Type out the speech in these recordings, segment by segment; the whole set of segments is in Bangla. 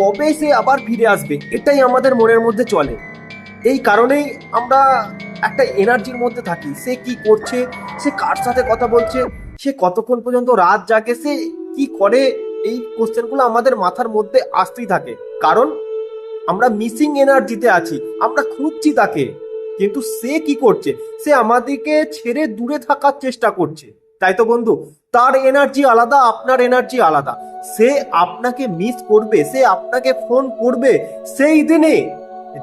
কবে সে আবার ফিরে আসবে, এটাই আমাদের মনের মধ্যে চলে। এই কারণেই আমরা একটা এনার্জির মধ্যে থাকি। সে কি করছে, সে কার সাথে কথা বলছে, সে কতক্ষণ পর্যন্ত রাত জাগে, সে কি করে, এই কোশ্চেনগুলো আমাদের মাথার মধ্যে আসতেই থাকে। কারণ আমরা মিসিং এনার্জিতে আছি, আমরা খুঁজছি তাকে। কিন্তু সে কি করছে, সে আমাদেরকে ছেড়ে দূরে থাকার চেষ্টা করছে। তাই তো বন্ধু, তার এনার্জি আলাদা, আপনার এনার্জি আলাদা। সে আপনাকে মিস করবে, সে আপনাকে ফোন করবে সেই দিনে,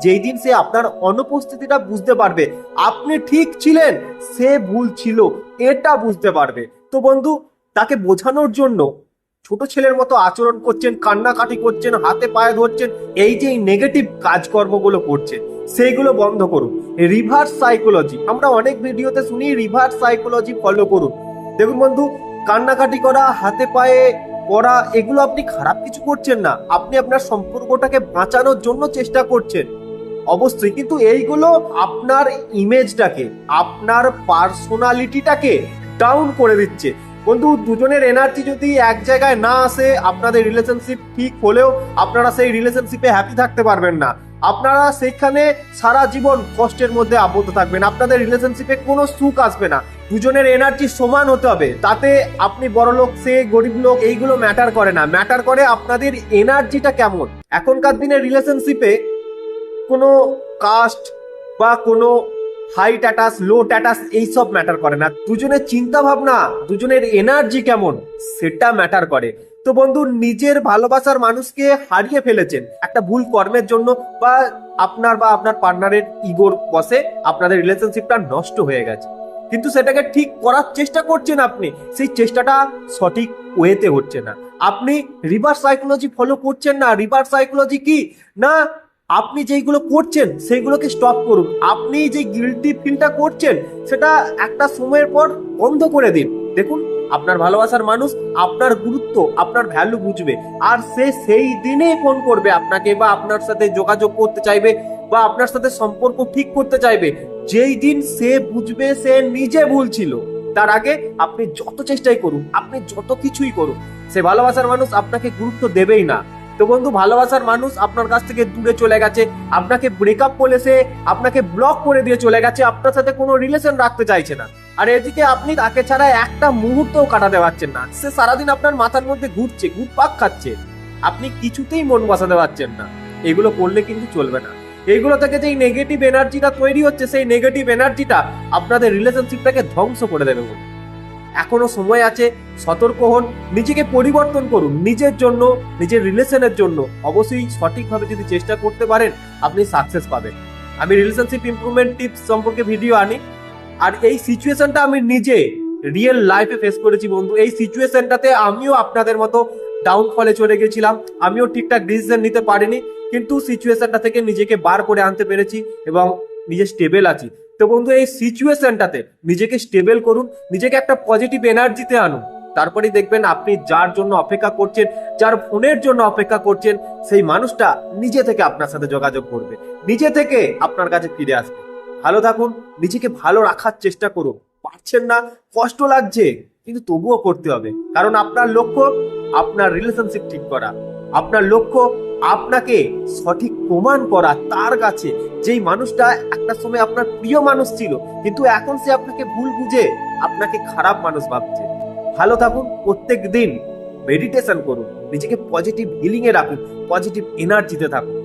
যেই দিন সে আপনার অনুপস্থিতিটা বুঝতে পারবে। আপনি ঠিক ছিলেন, সে ভুল ছিল, এটা বুঝতে পারবে। তো বন্ধু, তাকে বোঝানোর জন্য ছোট ছেলের মতো আচরণ করছেন, কান্নাকাটি করছেন, হাতে পায়ে ধরছেন, এই যে নেগেটিভ কাজকর্মগুলো করছেন, সেইগুলো বন্ধ করুন। রিভার্স সাইকোলজি আমরা অনেক ভিডিওতে শুনি রিভার্স সাইকোলজি ফলো করুন। দেখুন বন্ধু, কান্নাকাটি করা, হাতে পায়ে পড়া, এগুলো আপনি খারাপ কিছু করছেন না। আপনি আপনার সম্পর্কটাকে বাঁচানোর জন্য চেষ্টা করছেন। অবশ্যই, কিন্তু এইগুলো আপনার ইমেজটাকে আপনার পার্সোনালিটিটাকে ডাউন করে দিচ্ছে। বন্ধু, দুজনের এনার্জি যদি এক জায়গায় না আসে, আপনাদের রিলেশনশিপ ঠিক হলেও আপনারা সেই রিলেশনশিপে হ্যাপি থাকতে পারবেন না। আপনারা সেখানে সারা জীবন কষ্টের মধ্যে আবদ্ধ থাকবেন। আপনাদের রিলেশনশিপে কোনো সুখ আসবে না। দুজনের এনার্জি সমান হতে হবে। তাতে আপনি বড় লোক, সে গরিব লোক, এইগুলো ম্যাটার করে না। ম্যাটার করে আপনাদের এনার্জিটা কেমন? এখনকার দিনের রিলেশনশিপে কোনো কাস্ট বা কোনো হাই ট্যাটাস লো ট্যাটাস এইসব ম্যাটার করে না। দুজনের চিন্তা ভাবনা, দুজনের এনার্জি কেমন, সেটা ম্যাটার করে। তো বন্ধু, নিজের ভালোবাসার মানুষকে হারিয়ে ফেলেছেন। একটা ভুল কর্মের জন্য বা আপনার বা আপনার পার্টনারের ইগোর বসে আপনাদের রিলেশনশিপটা নষ্ট হয়ে গেছে। কিন্তু সেটাকে ঠিক করার চেষ্টা করছেন আপনি, সেই চেষ্টাটা সঠিক ওয়েতে হচ্ছে না। আপনি রিভার্স সাইকোলজি ফলো করছেন না, রিভার্স সাইকোলজি কি? না, আপনি যেইগুলো করছেন সেইগুলোকে স্টপ করুন। আপনি যে গিলটি ফিলটা করছেন, সেটা একটা সময়ের পর বন্ধ করে দিন। দেখুন, আপনার ভালোবাসার মানুষ আপনার গুরুত্ব, আপনার ভ্যালু বুঝবে। আর সে সেই দিনেই ফোন করবে আপনাকে বা আপনার সাথে যোগাযোগ করতে চাইবে বা আপনার সাথে সম্পর্ক ঠিক করতে চাইবে। যেই দিন সে বুঝবে, সে নিজে ভুল ছিল, তার আগে আপনি যত চেষ্টাই করুন, আপনি যত কিছুই করুন, সে ভালোবাসার মানুষ আপনাকে গুরুত্ব দেবেই না। তো বন্ধু, ভালোবাসার মানুষ আপনার কাছ থেকে দূরে চলে গেছে, আপনাকে ব্রেকআপ বলে সে আপনাকে ব্লক করে দিয়ে চলে গেছে, আপনার সাথে কোনো রিলেশন রাখতে চাইছে না। আর এদিকে আপনি তাকে ছাড়া একটা মুহূর্তও কাটাতে পারছেন না। সে সারাদিন আপনার মাথার মধ্যে ঘুরছে, ঘুরপাক খাচ্ছে। আপনি কিছুতেই মন বসাতে পারছেন না। এগুলো করলে কিন্তু চলবে না। এইগুলো থেকে যেই নেগেটিভ এনার্জিটা তৈরি হচ্ছে, সেই নেগেটিভ এনার্জিটা আপনাদের রিলেশনশিপটাকে ধ্বংস করে দেবে বন্ধু। এখনও সময় আছে, সতর্ক হন, নিজেকে পরিবর্তন করুন, নিজের জন্য, নিজের রিলেশনের জন্য। অবশ্যই সঠিকভাবে যদি চেষ্টা করতে পারেন, আপনি সাকসেস পাবেন। আমি রিলেশনশিপ ইমপ্রুভমেন্ট টিপস সম্পর্কে ভিডিও আনি, আর এই সিচুয়েশনটা আমি নিজে রিয়েল লাইফে ফেস করেছি বন্ধু। এই সিচুয়েশনটাতে আমিও আপনাদের মতো ডাউনফলে চলে গেছিলাম। আমিও ঠিকঠাক ডিসিশন নিতে পারিনি। কিন্তু সিচুয়েশনটা থেকে নিজেকে বার করে আনতে পেরেছি এবং নিজে স্টেবেল আছি। তো বন্ধু, এই সিচুয়েশনটাতে নিজেকে স্টেবেল করুন, নিজেকে একটা পজিটিভ এনার্জিতে আনুন। তারপরেই দেখবেন আপনি যার জন্য অপেক্ষা করছেন, যার ফোনের জন্য অপেক্ষা করছেন, সেই মানুষটা নিজে থেকে আপনার সাথে যোগাযোগ করবে। নিজে থেকে আপনার কাছে ফিরে আসবে। ভালো থাকুন, নিজেকে ভালো রাখার চেষ্টা করুন। পারছেন না, কষ্ট লাগছে, কিন্তু তবুও করতে হবে। কারণ আপনার লক্ষ্য আপনার রিলেশনশিপ ঠিক করা। আপনার লক্ষ্য আপনাকে সঠিক প্রমাণ করা তার কাছে। যেই মানুষটা একটা সময় আপনার প্রিয় মানুষ ছিল, কিন্তু এখন সে আপনাকে ভুল বুঝে, আপনাকে খারাপ মানুষ ভাবছে। ভালো থাকুন প্রত্যেক দিন মেডিটেশন করুন, নিজেকে পজিটিভ হিলিং এ রাখুন পজিটিভ এনার্জিতে থাকুন।